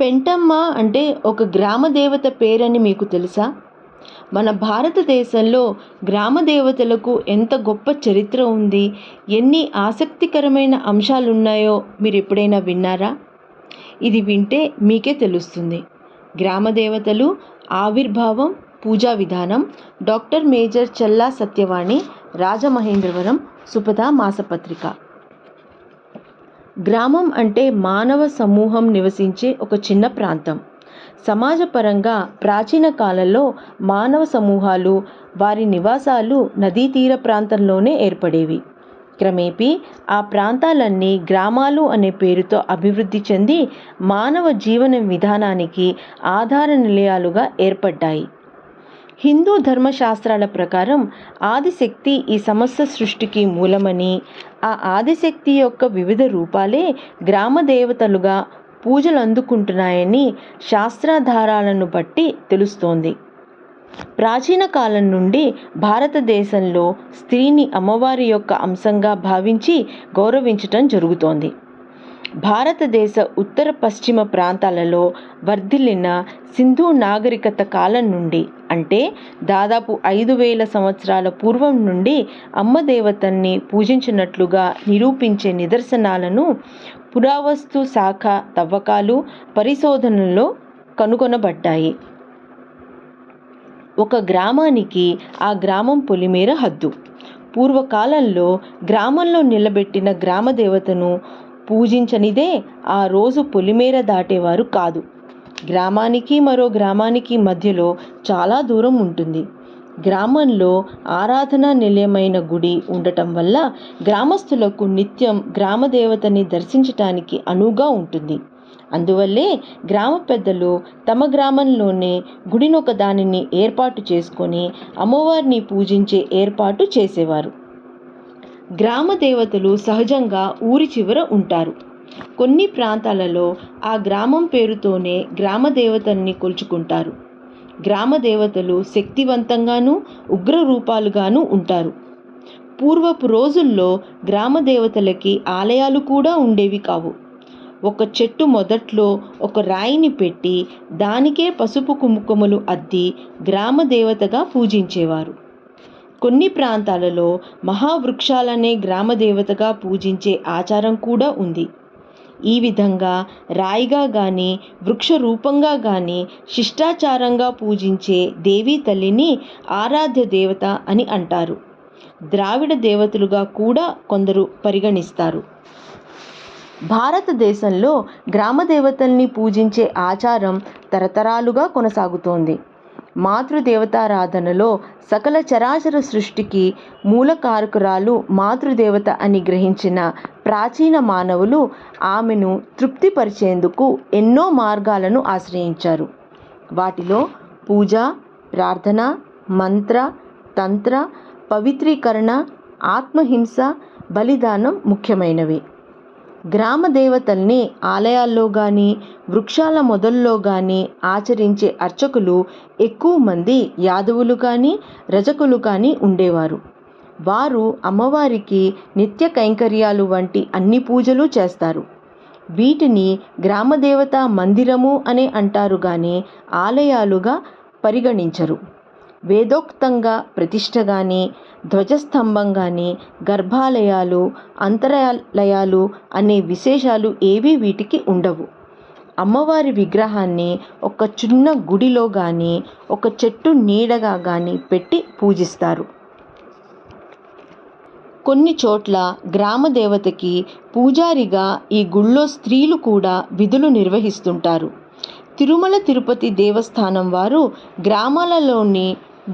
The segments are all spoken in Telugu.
పెంటమ్మ అంటే ఒక గ్రామ దేవత పేరని మీకు తెలుసా? మన భారతదేశంలో గ్రామ దేవతలకు ఎంత గొప్ప చరిత్ర ఉంది ఎన్ని ఆసక్తికరమైన అంశాలు ఉన్నాయో మీరు ఎప్పుడైనా విన్నారా? ఇది వింటే మీకే తెలుస్తుంది. గ్రామ దేవతలు ఆవిర్భావం పూజా విధానం డాక్టర్ మేజర్ చల్లా సత్యవాణి రాజమహేంద్రవరం సుపద మాసపత్రిక. గ్రామం అంటే మానవ సమూహం నివసించే ఒక చిన్న ప్రాంతం. సమాజపరంగా ప్రాచీన కాలంలో మానవ సమూహాలు వారి నివాసాలు నదీ తీర ప్రాంతంలోనే ఏర్పడేవి. క్రమేపీ ఆ ప్రాంతాలన్నీ గ్రామాలు అనే పేరుతో అభివృద్ధి చెంది మానవ జీవన విధానానికి ఆధార నిలయాలుగా ఏర్పడ్డాయి. హిందూ ధర్మశాస్త్రాల ప్రకారం ఆదిశక్తి ఈ సమస్త సృష్టికి మూలమని ఆ ఆదిశక్తి యొక్క వివిధ రూపాలే గ్రామ దేవతలుగా పూజలు అందుకుంటున్నాయని శాస్త్రాధారాలను బట్టి తెలుస్తోంది. ప్రాచీన కాలం నుండి భారతదేశంలో స్త్రీని అమ్మవారి యొక్క అంశంగా భావించి గౌరవించటం జరుగుతోంది. భారతదేశ ఉత్తర పశ్చిమ ప్రాంతాలలో వర్ధిల్లిన సింధు నాగరికత కాలం నుండి అంటే దాదాపు ఐదు వేల సంవత్సరాల పూర్వం నుండి అమ్మదేవతల్ని పూజించినట్లుగా నిరూపించే నిదర్శనాలను పురావస్తు శాఖ తవ్వకాలు పరిశోధనల్లో కనుగొనబడ్డాయి. ఒక గ్రామానికి ఆ గ్రామం పొలిమేర హద్దు. పూర్వకాలంలో గ్రామంలో నిలబెట్టిన గ్రామ దేవతను పూజించనిదే ఆ రోజు పొలిమేర దాటేవారు కాదు. గ్రామానికి మరో గ్రామానికి మధ్యలో చాలా దూరం ఉంటుంది. గ్రామంలో ఆరాధనా నిలయమైన గుడి ఉండటం వల్ల గ్రామస్తులకు నిత్యం గ్రామ దేవతని దర్శించటానికి అనువుగా ఉంటుంది. అందువల్లే గ్రామ పెద్దలు తమ గ్రామంలోనే గుడినొక దానిని ఏర్పాటు చేసుకొని అమ్మవారిని పూజించే ఏర్పాటు చేసేవారు. గ్రామ దేవతలు సహజంగా ఊరి చివర ఉంటారు. కొన్ని ప్రాంతాలలో ఆ గ్రామం పేరుతోనే గ్రామ దేవతల్ని కొలుచుకుంటారు. గ్రామ దేవతలు శక్తివంతంగాను ఉగ్ర రూపాలుగాను ఉంటారు. పూర్వపు రోజుల్లో గ్రామ దేవతలకి ఆలయాలు కూడా ఉండేవి కావు. ఒక చెట్టు మొదట్లో ఒక రాయిని పెట్టి దానికే పసుపు కుంకుమలు అద్ది గ్రామ దేవతగా పూజించేవారు. కొన్ని ప్రాంతాలలో మహావృక్షాలనే గ్రామదేవతగా పూజించే ఆచారం కూడా ఉంది. ఈ విధంగా రాయిగా కానీ వృక్ష రూపంగా కానీ శిష్టాచారంగా పూజించే దేవీ తల్లిని ఆరాధ్య దేవత అని అంటారు. ద్రావిడ దేవతలుగా కూడా కొందరు పరిగణిస్తారు. భారతదేశంలో గ్రామ దేవతల్ని పూజించే ఆచారం తరతరాలుగా కొనసాగుతోంది. మాతృదేవతారాధనలో సకల చరాచర సృష్టికి మూలకారకురాలు మాతృదేవత అని గ్రహించిన ప్రాచీన మానవులు ఆమెను తృప్తిపరిచేందుకు ఎన్నో మార్గాలను ఆశ్రయించారు. వాటిలో పూజ ప్రార్థన మంత్ర తంత్ర పవిత్రీకరణ ఆత్మహింస బలిదానం ముఖ్యమైనవి. గ్రామ దేవతల్ని ఆలయాల్లో కానీ వృక్షాల మొదల్లో కానీ ఆచరించే అర్చకులు ఎక్కువ మంది యాదవులు కానీ రజకులు కానీ ఉండేవారు. వారు అమ్మవారికి నిత్య కైంకర్యాలు వంటి అన్ని పూజలు చేస్తారు. వీటిని గ్రామదేవత మందిరము అనే అంటారు కానీ ఆలయాలుగా పరిగణించరు. వేదోక్తంగా ప్రతిష్ట కానీ ధ్వజస్తంభం కానీ గర్భాలయాలు అంతరాలయాలు అనే విశేషాలు ఏవీ వీటికి ఉండవు. అమ్మవారి విగ్రహాన్ని ఒక చిన్న గుడిలో కానీ ఒక చెట్టు నీడగా కానీ పెట్టి పూజిస్తారు. కొన్ని చోట్ల గ్రామ దేవతకి పూజారిగా ఈ గుళ్ళో స్త్రీలు కూడా విధులు నిర్వహిస్తుంటారు. తిరుమల తిరుపతి దేవస్థానం వారు గ్రామాలలోని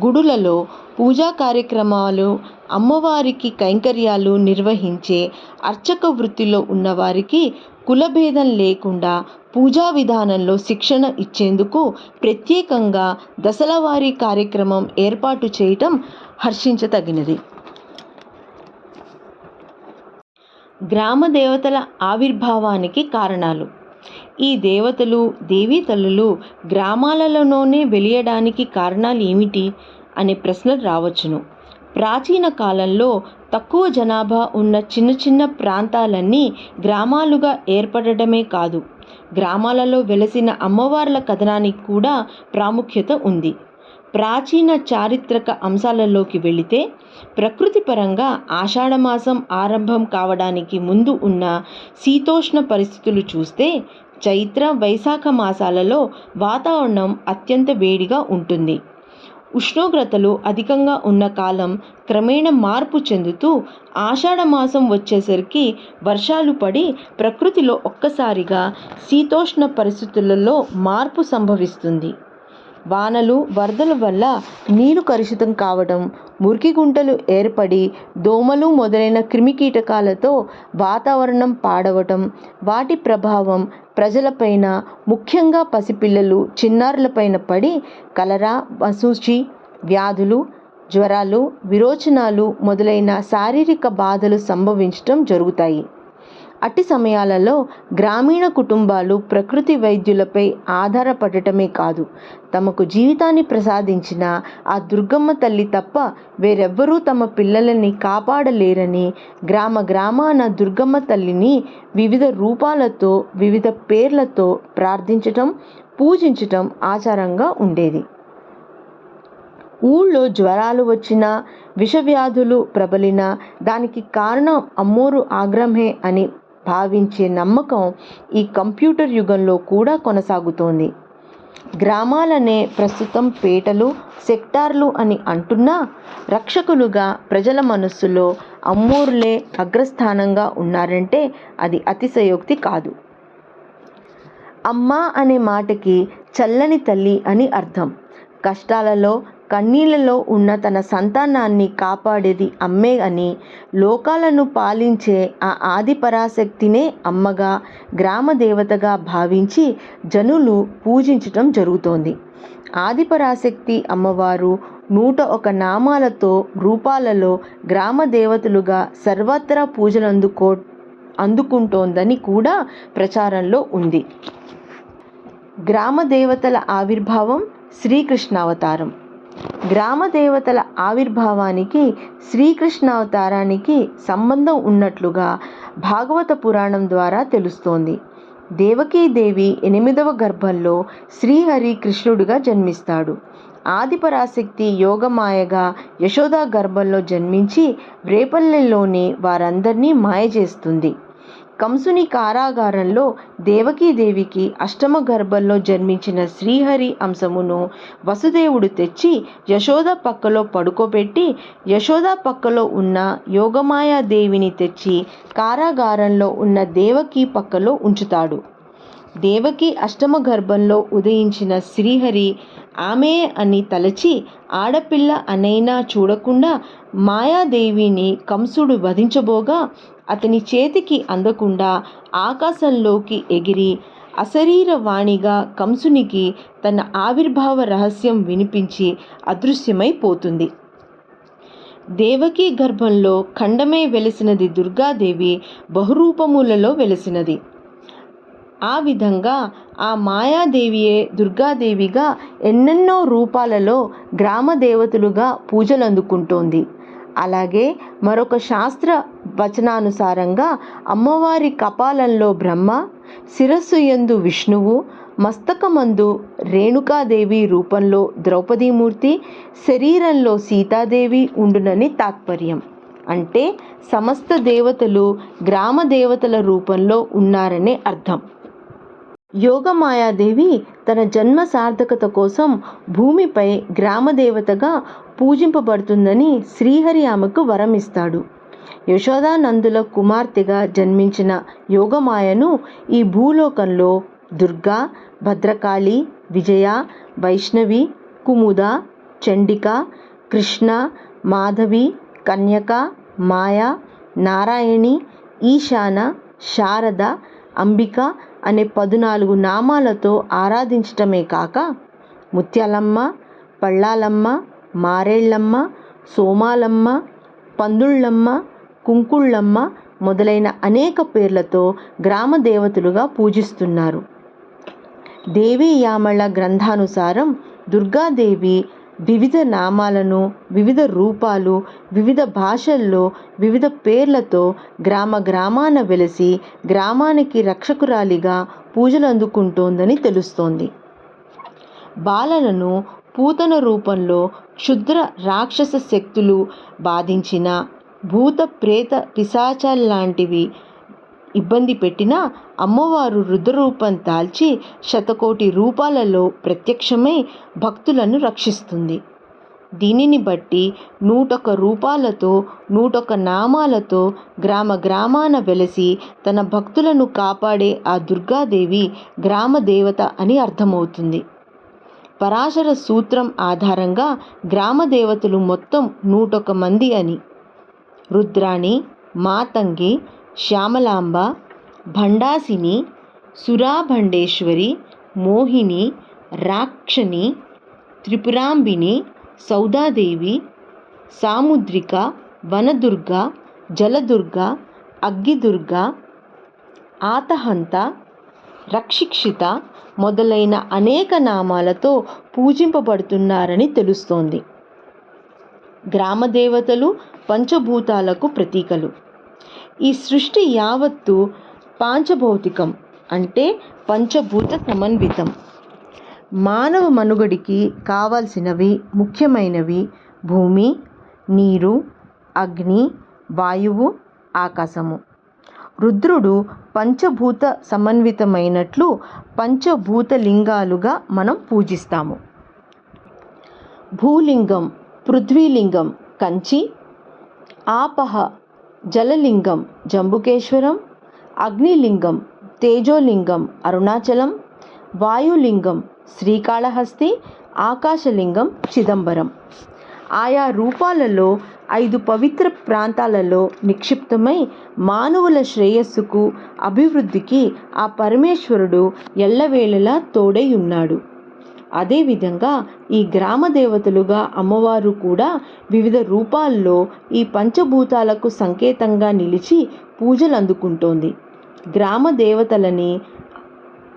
గుడులలో పూజా కార్యక్రమాలు అమ్మవారికి కైంకర్యాలు నిర్వహించే అర్చక వృత్తిలో ఉన్నవారికి కులభేదం లేకుండా పూజా విధానంలో శిక్షణ ఇచ్చేందుకు ప్రత్యేకంగా దశలవారీ కార్యక్రమం ఏర్పాటు చేయటం హర్షించతగినది గ్రామ దేవతల ఆవిర్భావానికి కారణాలు. ఈ దేవతలు దేవీ తల్లులు గ్రామాలలోనే వెలియడానికి కారణాలు ఏమిటి? అనే ప్రశ్నలు రావచ్చును. ప్రాచీన కాలంలో తక్కువ జనాభా ఉన్న చిన్న చిన్న ప్రాంతాలన్నీ గ్రామాలుగా ఏర్పడటమే కాదు. గ్రామాలలో వెలసిన అమ్మవార్ల కథనానికి కూడా ప్రాముఖ్యత ఉంది. ప్రాచీన చారిత్రక అంశాలలోకి వెళితే ప్రకృతి పరంగా ఆషాఢమాసం ఆరంభం కావడానికి ముందు ఉన్న శీతోష్ణ పరిస్థితులు చూస్తే చైత్ర వైశాఖ మాసాలలో వాతావరణం అత్యంత వేడిగా ఉంటుంది. ఉష్ణోగ్రతలు అధికంగా ఉన్న కాలం క్రమేణ మార్పు చెందుతూ ఆషాఢ మాసం వచ్చేసరికి వర్షాలు పడి ప్రకృతిలో ఒక్కసారిగా శీతోష్ణ పరిస్థితులలో మార్పు సంభవిస్తుంది. వానలు వరదల వల్ల నీరు కలుషితం కావడం మురికి గుంటలు ఏర్పడి దోమలు మొదలైన క్రిమికీటకాలతో వాతావరణం పాడవటం వాటి ప్రభావం ప్రజలపైన ముఖ్యంగా పసిపిల్లలు చిన్నారులపైన పడి కలరా వసూచి వ్యాధులు జ్వరాలు విరోచనాలు మొదలైన శారీరక బాధలు సంభవించటం జరుగుతాయి. అట్టి సమయాలలో గ్రామీణ కుటుంబాలు ప్రకృతి వైద్యులపై ఆధారపడటమే కాదు. తమకు జీవితాన్ని ప్రసాదించిన ఆ దుర్గమ్మ తల్లి తప్ప వేరెవ్వరూ తమ పిల్లలని కాపాడలేరని గ్రామ గ్రామాన దుర్గమ్మ తల్లిని వివిధ రూపాలతో వివిధ పేర్లతో ప్రార్థించటం పూజించటం ఆచారంగా ఉండేది. ఊళ్ళో జ్వరాలు వచ్చినా విషవ్యాధులు ప్రబలినా దానికి కారణం అమ్మోరు ఆగ్రహమే అని భావించే నమ్మకం ఈ కంప్యూటర్ యుగంలో కూడా కొనసాగుతోంది. గ్రామాలనే ప్రస్తుతం పేటలు సెక్టార్లు అని అంటున్నా రక్షకులుగా ప్రజల మనస్సులో అమ్మూర్లే అగ్రస్థానంగా ఉన్నారంటే అది అతిశయోక్తి కాదు. అమ్మ అనే మాటకి చల్లని తల్లి అని అర్థం. కష్టాలలో కన్నీళ్ళలో ఉన్న తన సంతానాన్ని కాపాడేది అమ్మే అని లోకాలను పాలించే ఆ ఆది పరాశక్తినే అమ్మగా గ్రామ దేవతగా భావించి జనులు పూజించటం జరుగుతోంది. ఆది పరాశక్తి అమ్మవారు నూట ఒక నామాలతో రూపాలలో గ్రామ దేవతలుగా సర్వత్రా పూజలు అందుకో అందుకుంటోందని కూడా ప్రచారంలో ఉంది. గ్రామ దేవతల ఆవిర్భావం శ్రీకృష్ణావతారం. గ్రామ దేవతల ఆవిర్భావానికి శ్రీకృష్ణావతారానికి సంబంధం ఉన్నట్లుగా భాగవత పురాణం ద్వారా తెలుస్తోంది. దేవకీదేవి ఎనిమిదవ గర్భంలో శ్రీహరి కృష్ణుడిగా జన్మిస్తాడు. ఆదిపరాశక్తి యోగమాయగా యశోదా గర్భంలో జన్మించి రేపల్లెల్లోని వారందరినీ మాయ చేస్తుంది కంసుని కారాగారంలో దేవకీదేవికి అష్టమ గర్భంలో జన్మించిన శ్రీహరి అంశమును వసుదేవుడు తెచ్చి యశోద పక్కలో పడుకోబెట్టి యశోద పక్కలో ఉన్న యోగమాయాదేవిని తెచ్చి కారాగారంలో ఉన్న దేవకి పక్కలో ఉంచుతాడు. దేవకి అష్టమ గర్భంలో ఉదయించిన శ్రీహరి ఆమె అని తలచి ఆడపిల్ల అనైనా చూడకుండా మాయాదేవిని కంసుడు వధించబోగా అతని చేతికి అందకుండా ఆకాశంలోకి ఎగిరి అశరీర వాణిగా కంసునికి తన ఆవిర్భావ రహస్యం వినిపించి అదృశ్యమైపోతుంది దేవకీ గర్భంలో ఖండమై వెలిసినది దుర్గాదేవి బహురూపములలో వెలిసినది. ఆ విధంగా ఆ మాయాదేవియే దుర్గాదేవిగా ఎన్నెన్నో రూపాలలో గ్రామ దేవతలుగా పూజలు అందుకుంటోంది అలాగే మరొక శాస్త్ర వచనానుసారంగా అమ్మవారి కపాలంలో బ్రహ్మ శిరస్సు యందు విష్ణువు మస్తకమందు రేణుకాదేవి రూపంలో ద్రౌపదీమూర్తి శరీరంలో సీతాదేవి ఉండునని తాత్పర్యం. అంటే సమస్త దేవతలు గ్రామ దేవతల రూపంలో ఉన్నారనే అర్థం. యోగమాయాదేవి తన జన్మ సార్థకత కోసం భూమిపై గ్రామదేవతగా పూజింపబడుతుందని శ్రీహరి ఆమెకు వరం ఇస్తాడు యశోదానందుల కుమార్తెగా జన్మించిన యోగమాయను ఈ భూలోకంలో దుర్గా భద్రకాళి విజయ వైష్ణవి కుముద చండిక కృష్ణ మాధవి కన్యక మాయ నారాయణి ఈశాన శారద అంబిక అనే పదునాలుగు నామాలతో ఆరాధించటమే కాక ముత్యాలమ్మ పళ్ళాలమ్మ మారేళ్ళమ్మ సోమాలమ్మ పందుళ్ళమ్మ కుంకుళ్ళమ్మ మొదలైన అనేక పేర్లతో గ్రామ దేవతలుగా పూజిస్తున్నారు. దేవీ యామళ గ్రంథానుసారం దుర్గాదేవి వివిధ నామాలను వివిధ రూపాలు వివిధ భాషల్లో వివిధ పేర్లతో గ్రామ గ్రామాన వెలసి గ్రామానికి రక్షకురాలిగా పూజలు అందుకుంటోందని తెలుస్తోంది. బాలలను పూతన రూపంలో క్షుద్ర రాక్షస శక్తులు బాధించిన భూత ప్రేత పిశాచాల్లాంటివి ఇబ్బంది పెట్టినా అమ్మవారు రుద్రరూపం దాల్చి శతకోటి రూపాలలో ప్రత్యక్షమై భక్తులను రక్షిస్తుంది. దీనిని బట్టి నూటొక రూపాలతో నూటొక నామాలతో గ్రామ గ్రామాన వెలసి తన భక్తులను కాపాడే ఆ దుర్గాదేవి గ్రామ దేవత అని అర్థమవుతుంది. పరాశర సూత్రం ఆధారంగా గ్రామ దేవతలు మొత్తం నూటొక మంది అని. రుద్రాణి మాతంగి శ్యామలాంబ భండాసిని సురాభండేశ్వరి మోహిని రాక్షని త్రిపురాంబిని సౌదాదేవి సాముద్రిక వనదుర్గ జలదుర్గ అగ్గిదుర్గ ఆతహంత రక్షిక్షిత మొదలైన అనేక నామాలతో పూజింపబడుతున్నారని తెలుస్తోంది. గ్రామ దేవతలు పంచభూతాలకు ప్రతీకలు. ఈ సృష్టి యావత్తు పాంచభౌతికం అంటే పంచభూత సమన్వితం. మానవ మనుగడికి కావాల్సినవి ముఖ్యమైనవి భూమి నీరు అగ్ని వాయువు ఆకాశము. రుద్రుడు పంచభూత సమన్వితమైనట్లు పంచభూత లింగాలుగా మనం పూజిస్తాము. భూలింగం పృథ్వీలింగం కంచి ఆపహ జలలింగం జంబుకేశ్వరం అగ్నిలింగం తేజోలింగం అరుణాచలం వాయులింగం శ్రీకాళహస్తి ఆకాశలింగం చిదంబరం. ఆయా రూపాలలో ఐదు పవిత్ర ప్రాంతాలలో నిక్షిప్తమై మానవుల శ్రేయస్సుకు అభివృద్ధికి ఆ పరమేశ్వరుడు ఎల్లవేళలా తోడై ఉన్నాడు. అదేవిధంగా ఈ గ్రామ దేవతలుగా అమ్మవారు కూడా వివిధ రూపాల్లో ఈ పంచభూతాలకు సంకేతంగా నిలిచి పూజలు అందుకుంటోంది. గ్రామ దేవతలని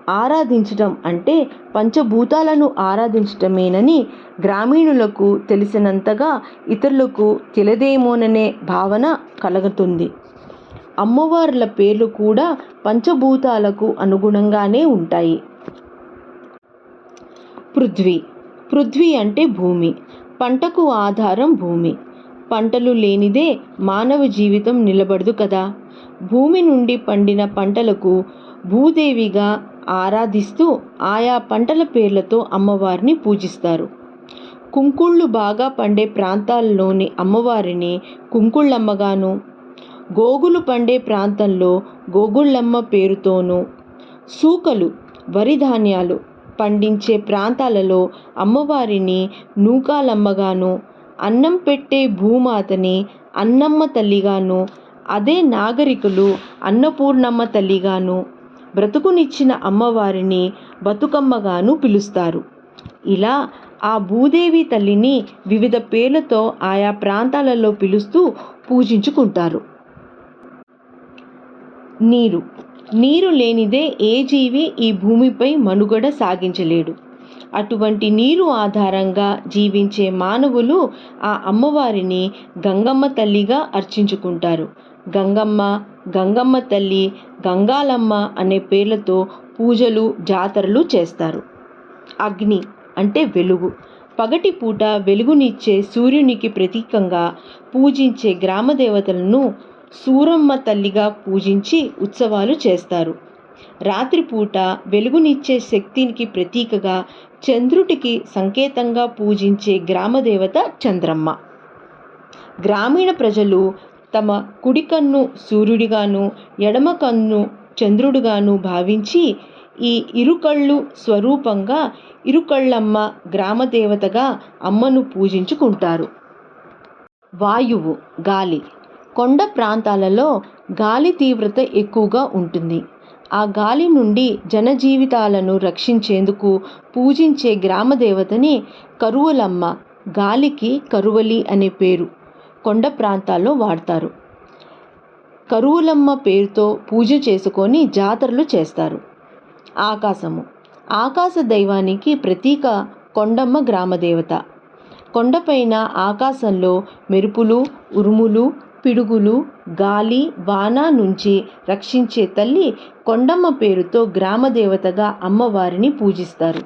ఆరాధించటం అంటే పంచభూతాలను ఆరాధించటమేనని గ్రామీణులకు తెలిసినంతగా ఇతరులకు తెలియదేమోననే భావన కలుగుతుంది. అమ్మవార్ల పేర్లు కూడా పంచభూతాలకు అనుగుణంగానే ఉంటాయి. పృథ్వీ. పృథ్వీ అంటే భూమి. పంటకు ఆధారం భూమి. పంటలు లేనిదే మానవ జీవితం నిలబడదు కదా. భూమి నుండి పండిన పంటలకు భూదేవిగా ఆరాధిస్తూ ఆయా పంటల పేర్లతో అమ్మవారిని పూజిస్తారు. కుంకుళ్ళు బాగా పండే ప్రాంతాల్లోని అమ్మవారిని కుంకుళ్ళమ్మగాను గోగులు పండే ప్రాంతంలో గోగుళ్ళమ్మ పేరుతోనూ సూకలు వరి ధాన్యాలు పండించే ప్రాంతాలలో అమ్మవారిని నూకాలమ్మగాను అన్నం పెట్టే భూమాతని అన్నమ్మ తల్లిగాను అదే నాగరికులు అన్నపూర్ణమ్మ తల్లిగాను బ్రతుకునిచ్చిన అమ్మవారిని బతుకమ్మగాను పిలుస్తారు. ఇలా ఆ భూదేవి తల్లిని వివిధ పేర్లతో ఆయా ప్రాంతాలలో పిలుస్తూ పూజించుకుంటారు. నీరు నీరు లేనిదే ఏ జీవి ఈ భూమిపై మనుగడ సాగించలేడు. అటువంటి నీరు ఆధారంగా జీవించే మానవులు ఆ అమ్మవారిని గంగమ్మ తల్లిగా అర్చించుకుంటారు. గంగమ్మ గంగమ్మ తల్లి గంగాలమ్మ అనే పేర్లతో పూజలు జాతరలు చేస్తారు. అగ్ని అంటే వెలుగు. పగటి పూట వెలుగునిచ్చే సూర్యునికి ప్రతీకంగా పూజించే గ్రామ దేవతలను సూరమ్మ తల్లిగా పూజించి ఉత్సవాలు చేస్తారు. రాత్రిపూట వెలుగునిచ్చే శక్తికి ప్రతీకగా చంద్రుడికి సంకేతంగా పూజించే గ్రామదేవత చంద్రమ్మ. గ్రామీణ ప్రజలు తమ కుడి కన్ను సూర్యుడిగాను ఎడమ కన్ను చంద్రుడుగాను భావించి ఈ ఇరుకళ్ళు స్వరూపంగా ఇరుకళ్ళమ్మ గ్రామదేవతగా అమ్మను పూజించుకుంటారు. వాయువు గాలి కొండ ప్రాంతాలలో గాలి తీవ్రత ఎక్కువగా ఉంటుంది. ఆ గాలి నుండి జనజీవితాలను రక్షించేందుకు పూజించే గ్రామదేవతని కరువులమ్మ గాలికి కరువలి అనే పేరు కొండ ప్రాంతాల్లో వాడతారు. కరువులమ్మ పేరుతో పూజ చేసుకొని జాతరలు చేస్తారు. ఆకాశము. ఆకాశ దైవానికి ప్రతీక కొండమ్మ గ్రామదేవత. కొండపైన ఆకాశంలో మెరుపులు ఉరుములు పిడుగులు గాలి వాన నుంచి రక్షించే తల్లి కొండమ్మ పేరుతో గ్రామదేవతగా అమ్మవారిని పూజిస్తారు.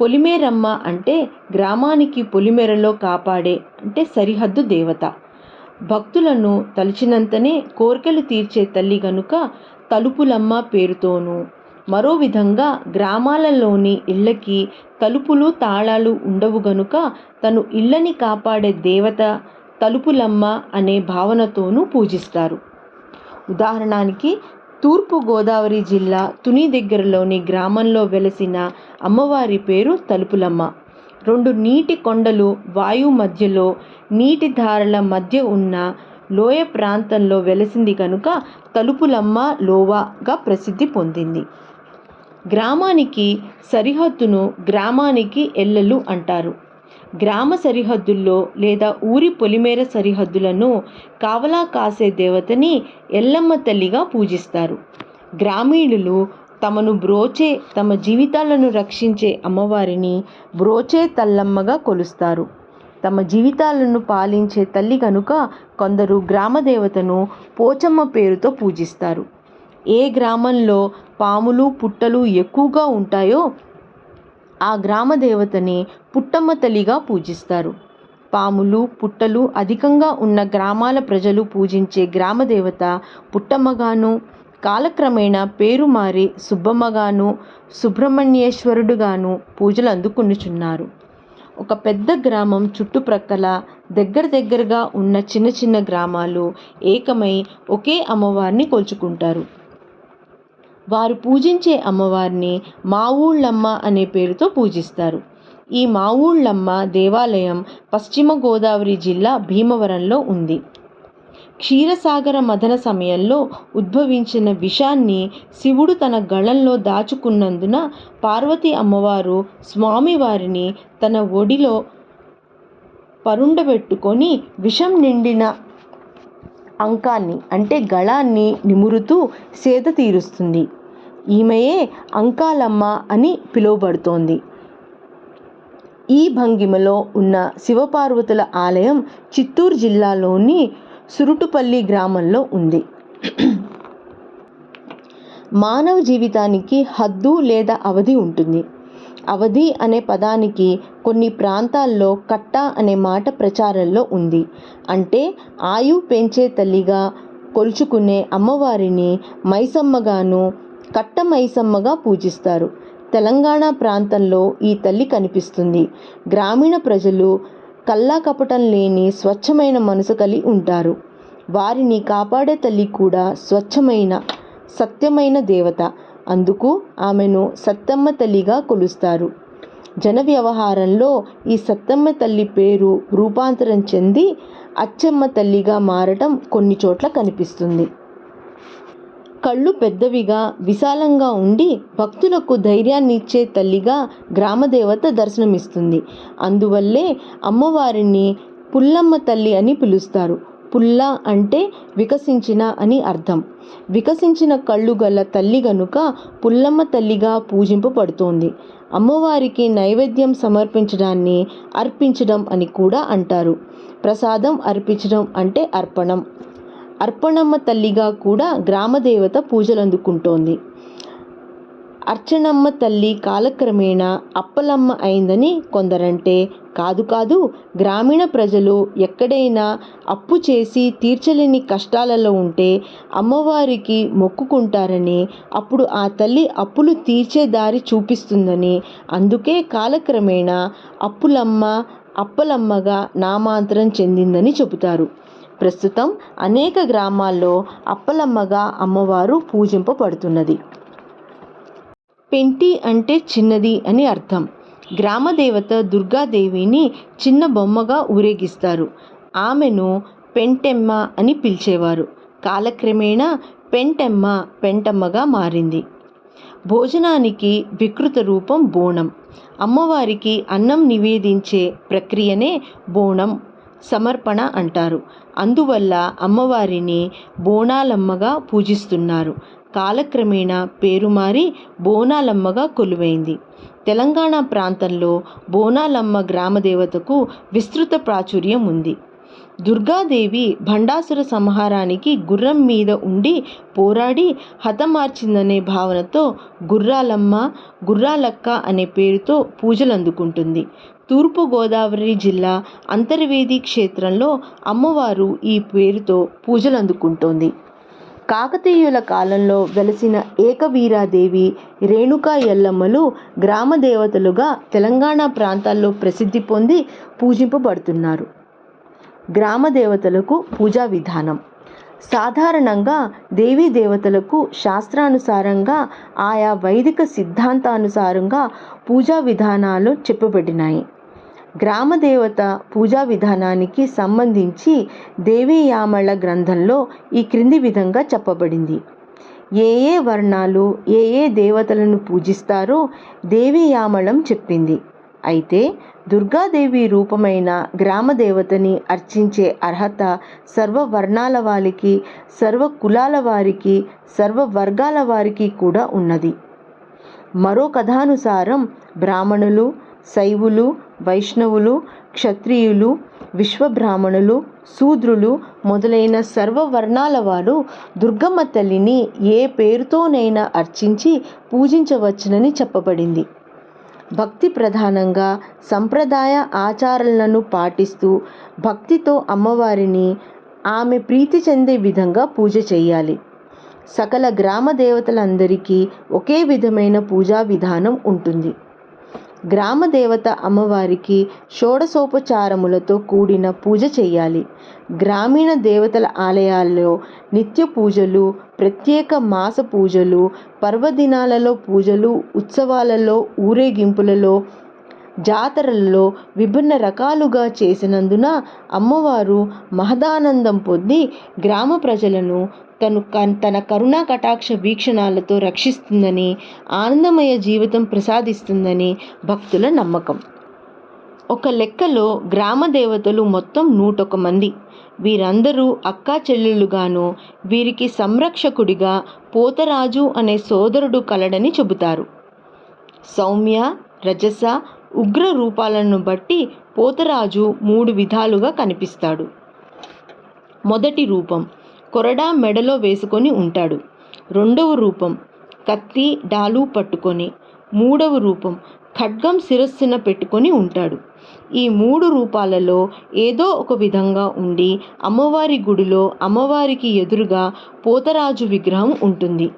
పొలిమేరమ్మ అంటే గ్రామానికి పొలిమేరలో కాపాడే అంటే సరిహద్దు దేవత. భక్తులను తలిచినంతనే కోరికలు తీర్చే తల్లి గనుక తలుపులమ్మ పేరుతోనూ మరో విధంగా గ్రామాలలోని ఇళ్ళకి తలుపులు తాళాలు ఉండవు గనుక తను ఇళ్ళని కాపాడే దేవత తలుపులమ్మ అనే భావనతోనూ పూజిస్తారు. ఉదాహరణకి తూర్పు గోదావరి జిల్లా తుని దగ్గరలోని గ్రామంలో వెలసిన అమ్మవారి పేరు తలుపులమ్మ. రెండు నీటి కొండలు వాయు మధ్యలో నీటి ధారల మధ్య ఉన్న లోయ ప్రాంతంలో వెలసింది కనుక తలుపులమ్మ లోవాగా ప్రసిద్ధి పొందింది. గ్రామానికి సరిహద్దును గ్రామానికి ఎల్లలు అంటారు. గ్రామ సరిహద్దుల్లో లేదా ఊరి పొలిమేర సరిహద్దులను కావలా కాసే దేవతని ఎల్లమ్మ తల్లిగా పూజిస్తారు. గ్రామీణులు తమను బ్రోచే తమ జీవితాలను రక్షించే అమ్మవారిని బ్రోచే తల్లమ్మగా కొలుస్తారు. తమ జీవితాలను పాలించే తల్లి కనుక కొందరు గ్రామదేవతను పోచమ్మ పేరుతో పూజిస్తారు. ఏ గ్రామంలో పాములు పుట్టలు ఎక్కువగా ఉంటాయో ఆ గ్రామ దేవతని పుట్టమ్మ తల్లిగా పూజిస్తారు. పాములు పుట్టలు అధికంగా ఉన్న గ్రామాల ప్రజలు పూజించే గ్రామదేవత పుట్టమ్మగాను కాలక్రమేణా పేరు మారి సుబ్బమ్మగాను సుబ్రహ్మణ్యేశ్వరుడుగాను పూజలు అందుకునుచున్నారు. ఒక పెద్ద గ్రామం చుట్టుప్రక్కల దగ్గర దగ్గరగా ఉన్న చిన్న చిన్న గ్రామాలు ఏకమై ఒకే అమ్మవారిని కొలుచుకుంటారు. వారు పూజించే అమ్మవారిని మావూళ్ళమ్మ అనే పేరుతో పూజిస్తారు. ఈ మావూళ్ళమ్మ దేవాలయం పశ్చిమ గోదావరి జిల్లా భీమవరంలో ఉంది. క్షీరసాగర మథన సమయంలో ఉద్భవించిన విషాన్ని శివుడు తన గళంలో దాచుకున్నందున పార్వతీ అమ్మవారు స్వామివారిని తన ఒడిలో పరుండబెట్టుకొని విషం నిండిన అంకాన్ని అంటే గళాన్ని నిమురుతూ సేద తీరుస్తుంది. ఈమెయే అంకాలమ్మ అని పిలువబడుతోంది. ఈ భంగిమలో ఉన్న శివపార్వతుల ఆలయం చిత్తూరు జిల్లాలోని సురుటుపల్లి గ్రామంలో ఉంది. మానవ జీవితానికి హద్దు లేదా అవధి ఉంటుంది. అవధి అనే పదానికి కొన్ని ప్రాంతాల్లో కట్ట అనే మాట ప్రచారంలో ఉంది. అంటే ఆయు పెంచే తల్లిగా కొలుచుకునే అమ్మవారిని మైసమ్మగాను కట్టమైసమ్మగా పూజిస్తారు. తెలంగాణ ప్రాంతంలో ఈ తల్లి కనిపిస్తుంది. గ్రామీణ ప్రజలు కల్లాకపటం లేని స్వచ్ఛమైన మనసు కలిగి ఉంటారు. వారిని కాపాడే తల్లి కూడా స్వచ్ఛమైన సత్యమైన దేవత. అందుకు ఆమెను సత్తమ్మ తల్లిగా కొలుస్తారు. జన వ్యవహారంలో ఈ సత్తమ్మ తల్లి పేరు రూపాంతరం చెంది అచ్చమ్మ తల్లిగా మారటం కొన్ని చోట్ల కనిపిస్తుంది. కళ్ళు పెద్దవిగా విశాలంగా ఉండి భక్తులకు ధైర్యాన్ని ఇచ్చే తల్లిగా గ్రామదేవత దర్శనమిస్తుంది. అందువల్లే అమ్మవారిని పుల్లమ్మ తల్లి అని పిలుస్తారు. పుల్ల అంటే వికసించిన అని అర్థం. వికసించిన కళ్ళు గల తల్లి గనుక పుల్లమ్మ తల్లిగా పూజింపబడుతోంది. అమ్మవారికి నైవేద్యం సమర్పించడాన్ని అర్పించడం అని కూడా అంటారు. ప్రసాదం అర్పించడం అంటే అర్పణం. అర్పణమ్మ తల్లిగా కూడా గ్రామదేవత పూజలు అందుకుంటోంది అర్చనమ్మ తల్లి కాలక్రమేణా అప్పలమ్మ అయిందని కొందరంటే కాదు కాదు గ్రామీణ ప్రజలు ఎక్కడైనా అప్పు చేసి తీర్చలేని కష్టాలలో ఉంటే అమ్మవారికి మొక్కుకుంటారని అప్పుడు ఆ తల్లి అప్పులు తీర్చే దారి చూపిస్తుందని అందుకే కాలక్రమేణా అప్పులమ్మ అప్పలమ్మగా నామాంతరం చెందిందని చెబుతారు. ప్రస్తుతం అనేక గ్రామాల్లో అప్పలమ్మగా అమ్మవారు పూజింపబడుతున్నది. పెంటి అంటే చిన్నది అని అర్థం. గ్రామదేవత దుర్గాదేవిని చిన్న బొమ్మగా ఊరేగిస్తారు. ఆమెను పెంటెమ్మ అని పిలిచేవారు. కాలక్రమేణా పెంటెమ్మ పెంటమ్మగా మారింది. భోజనానికి వికృత రూపం బోనం. అమ్మవారికి అన్నం నివేదించే ప్రక్రియనే బోనం సమర్పణ అంటారు. అందువల్ల అమ్మవారిని బోనాలమ్మగా పూజిస్తున్నారు. కాలక్రమేణా పేరు మారి బోనాలమ్మగా కొలువైంది. తెలంగాణ ప్రాంతంలో బోనాలమ్మ గ్రామదేవతకు విస్తృత ప్రాచుర్యం ఉంది. దుర్గాదేవి భండాసుర సంహారానికి గుర్రం మీద ఉండి పోరాడి హతమార్చిందనే భావనతో గుర్రాలమ్మ గుర్రాలక్క అనే పేరుతో పూజలు అందుకుంటుంది తూర్పుగోదావరి జిల్లా అంతర్వేది క్షేత్రంలో అమ్మవారు ఈ పేరుతో పూజలు అందుకుంటోంది కాకతీయుల కాలంలో వెలసిన ఏకవీరాదేవి రేణుకా ఎల్లమ్మలు గ్రామ దేవతలుగా తెలంగాణ ప్రాంతాల్లో ప్రసిద్ధి పొంది పూజింపబడుతున్నారు. గ్రామ దేవతలకు పూజా విధానం. సాధారణంగా దేవీ దేవతలకు శాస్త్రానుసారంగా ఆయా వైదిక సిద్ధాంతానుసారంగా పూజా విధానాలు చెప్పబడినాయి. గ్రామ దేవత పూజా విధానానికి సంబంధించి దేవీయామళ గ్రంథంలో ఈ క్రింది విధంగా చెప్పబడింది. ఏ ఏ వర్ణాలు ఏ ఏ దేవతలను పూజిస్తారో దేవీయామళం చెప్పింది. అయితే దుర్గాదేవి రూపమైన గ్రామదేవతని అర్చించే అర్హత సర్వ వర్ణాల వారికి సర్వ కులాల వారికి సర్వ వర్గాల వారికి కూడా ఉన్నది. మరో కథానుసారం బ్రాహ్మణులు శైవులు వైష్ణవులు క్షత్రియులు విశ్వబ్రాహ్మణులు శూద్రులు మొదలైన సర్వ వర్ణాల వారు దుర్గమ్మ తల్లిని ఏ పేరుతోనైనా అర్చించి పూజించవచ్చునని చెప్పబడింది. భక్తి ప్రధానంగా సంప్రదాయ ఆచారాలను పాటిస్తూ భక్తితో అమ్మవారిని ఆమె ప్రీతి చెందే విధంగా పూజ చేయాలి. సకల గ్రామ దేవతలందరికీ ఒకే విధమైన పూజా విధానం ఉంటుంది. గ్రామ దేవత అమ్మవారికి షోడశోపచారములతో కూడిన పూజ చేయాలి. గ్రామీణ దేవతల ఆలయాల్లో నిత్య పూజలు ప్రత్యేక మాస పూజలు పర్వదినాలలో పూజలు ఉత్సవాలలో ఊరేగింపులలో జాతరలలో విభిన్న రకాలుగా చేసినందున అమ్మవారు మహదానందం పొంది గ్రామ ప్రజలను తను తన కరుణా కటాక్ష వీక్షణాలతో రక్షిస్తుందని ఆనందమయ జీవితం ప్రసాదిస్తుందని భక్తుల నమ్మకం. ఒక లెక్కలో గ్రామ దేవతలు మొత్తం నూటొక మంది. వీరందరూ అక్కా చెల్లెళ్ళుగాను వీరికి సంరక్షకుడిగా పోతరాజు అనే సోదరుడు కలడని చెబుతారు. సౌమ్య రజస ఉగ్ర రూపాలను బట్టి పోతరాజు మూడు విధాలుగా కనిపిస్తాడు. మొదటి రూపం కొరడా మెడలో వేసుకొని ఉంటాడు. రెండవ రూపం కత్తి డాలు పట్టుకొని. మూడవ రూపం ఖడ్గం శిరస్సున పెట్టుకొని ఉంటాడు. ఈ మూడు రూపాలలో ఏదో ఒక విధంగా ఉండి అమ్మవారి గుడిలో అమ్మవారికి ఎదురుగా పోతరాజు విగ్రహం ఉంటుంది.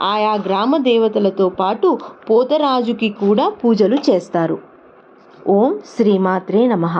ఆయా గ్రామ దేవతలతో పాటు పోతరాజుకి కూడా పూజలు చేస్తారు. ఓం శ్రీమాత్రే నమః